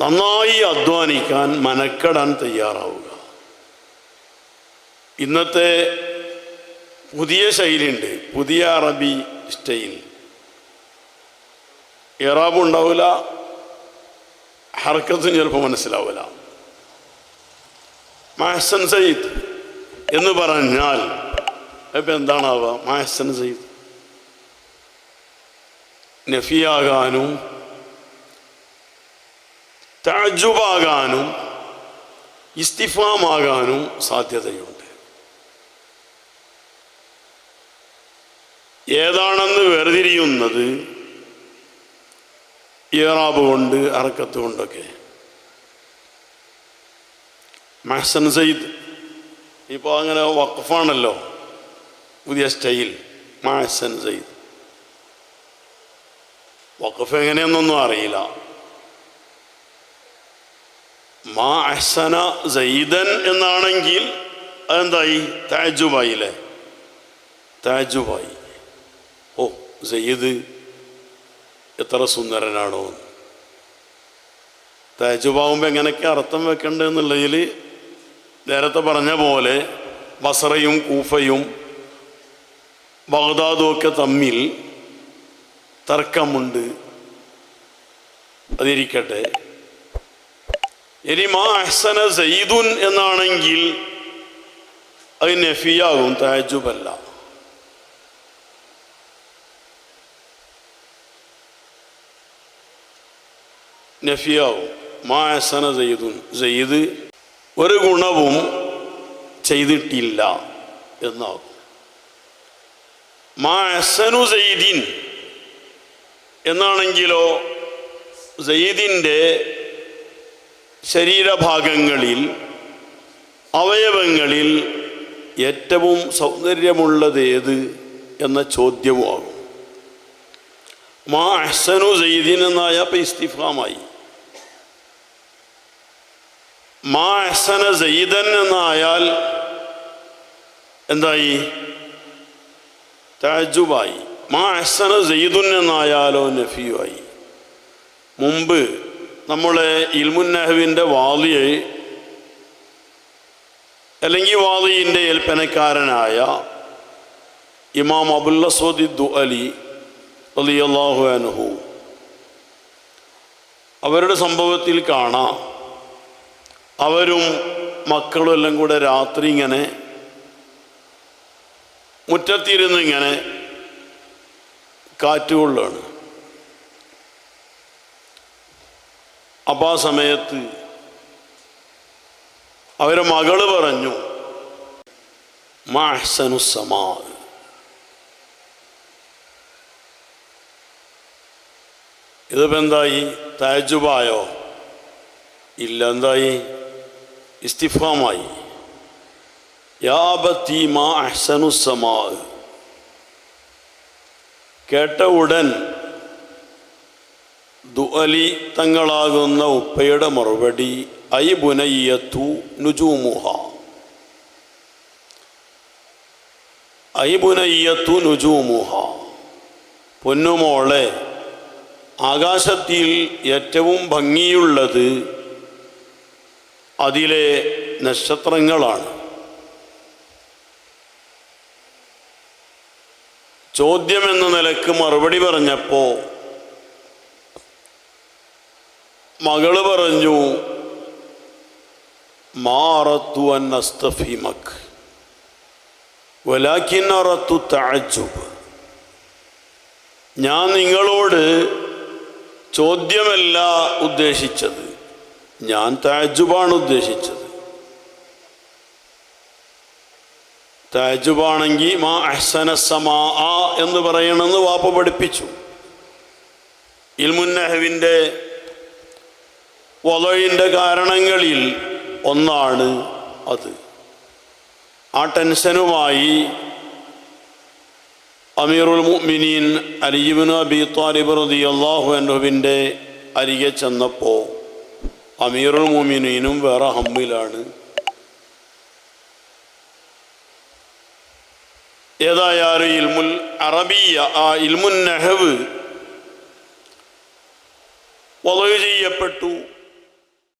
നന്നായി അധ്വാനിക്കാൻ മനക്കെടാൻ തയ്യാറാവുക. ഇന്നത്തെ പുതിയ ശൈലിയുണ്ട് പുതിയ അറബി സ്റ്റൈൽ. ഇറാബ് ഉണ്ടാവില്ല ഹർക്കത്തും ചിലപ്പോൾ മനസ്സിലാവില്ല മഹസൻ സയ്യിദ് എന്ന് പറഞ്ഞാൽ ഇപ്പം എന്താണാവുക? മഹസൻ സയ്യിദ്. നഫിയാകാനും താജുബാകാനും ഇസ്തിഫാമാകാനും സാധ്യതയുണ്ട്. ഏതാണെന്ന് വേർതിരിയുന്നത് ഇറാബ് കൊണ്ട് അറക്കത്ത് കൊണ്ടൊക്കെ. മഹസൻ സയ്യിദ് ഇപ്പോൾ അങ്ങനെ വഖഫാണല്ലോ പുതിയ സ്റ്റൈൽ മഹസൻ സയ്യിദ്. വഖഫ് എങ്ങനെയെന്നൊന്നും അറിയില്ല. മാ അഹ്സന സയ്യിദൻ എന്നാണെങ്കിൽ അതെന്തായി? താജുബായില്ലേ താജുബായി. ഓ സയ്യിദ് എത്ര സുന്ദരനാണോ. താജുബാവുമ്പോൾ എങ്ങനെയൊക്കെ അർത്ഥം വെക്കേണ്ടതെന്നുള്ളതിൽ നേരത്തെ പറഞ്ഞ പോലെ ബസറയും കൂഫയും ബഗ്ദാദും ഒക്കെ തമ്മിൽ തർക്കമുണ്ട്. അതിരിക്കട്ടെ. ഇനി മാഹ്സന സെയ്തുൻ എന്നാണെങ്കിൽ അത് നഫിയാകും താജുബല്ല നഫിയാവും മാ സെയ്തുൻ സെയ്ത് ഒരു ഗുണവും ചെയ്തിട്ടില്ല എന്നാകും. മാ അഹ്സനു സയ്യിദിൻ എന്നാണെങ്കിലോ സയ്യിദിന്റെ ശരീരഭാഗങ്ങളിൽ അവയവങ്ങളിൽ ഏറ്റവും സൗന്ദര്യമുള്ളത് ഏത് എന്ന ചോദ്യവുമാകും. മാ അഹ്സനു സയ്യിദിൻ എന്നായ ഇസ്തിഫാമായി. മാ അഹ്സന സയ്യിദൻ എന്നായാൽ എന്തായി? താജുബായി മാ അഹ്സന സയ്യിദുൻ എന്നായാലോ നഫിയുമായി. മുമ്പ് നമ്മളെ ഇൽമുന്നഹവിന്റെ വാദിയെ അല്ലെങ്കിൽ വാദിന്റെ ഏൽപ്പനക്കാരനായ ഇമാം അബുല്ലസ്വദി ദു അലി അലിയല്ലാഹു അനുഹു അവരുടെ സംഭവത്തിൽ കാണാം. അവരും മക്കളും എല്ലാം കൂടെ രാത്രി ഇങ്ങനെ മുറ്റത്തിരുന്ന് ഇങ്ങനെ കാറ്റുകൊള്ളാണ് അപ്പം ആ സമയത്ത് അവരെ മകൾ പറഞ്ഞു മാഹ്സനുസമാ ഇതിപ്പോൾ എന്തായി? താജുബായോ? ഇല്ല എന്തായി? ഇസ്തിഫാമായി. യാബത്തി മാ അഹ്സനുസമാ കേട്ട ഉടൻ ദുഅലി തങ്ങളാകുന്ന ഉപ്പയുടെ മറുപടി ഐ ബുനയ്യത്തു നുജൂമുഹ. ഐ ബുനയ്യത്തു നുജൂമുഹ. പൊന്നുമോളെ ആകാശത്തിൽ ഏറ്റവും ഭംഗിയുള്ളത് അതിലെ നക്ഷത്രങ്ങളാണ്. ചോദ്യമെന്ന നിലയ്ക്ക് മറുപടി പറഞ്ഞപ്പോൾ മകൾ പറഞ്ഞു മാറത്തു അന്നസ്തഫിമക് വലാക്കിൻ അറത്തു താജുബ് ഞാൻ നിങ്ങളോട് ചോദ്യമല്ല ഉദ്ദേശിച്ചത് ഞാൻ താജുബാണ് ഉദ്ദേശിച്ചത്. താജുബാണെങ്കിൽ മാ അഹ്സന സമാ എന്ന് പറയണമെന്ന് വാപ്പ പഠിപ്പിച്ചു. ഇൽമുന്നഹവിന്റെ വലയിന്റെ കാരണങ്ങളിൽ ഒന്നാണ് അത്. ആ ടെൻഷനുമായി അമീറുൽ മുഅ്മിനീൻ അലിബിൻ അബി താലിബ് റളിയല്ലാഹു അൻഹുവിന്റെ അരികെ ചെന്നപ്പോൾ അമീറുൽ മുഅ്മിനീനും വേറെ ഹമ്മിലാണ്. ഏതായാലും ഇൽമുൽ അറബിയ ആ ഇൽമുൻ നെഹവ് വലവ് ചെയ്യപ്പെട്ടു.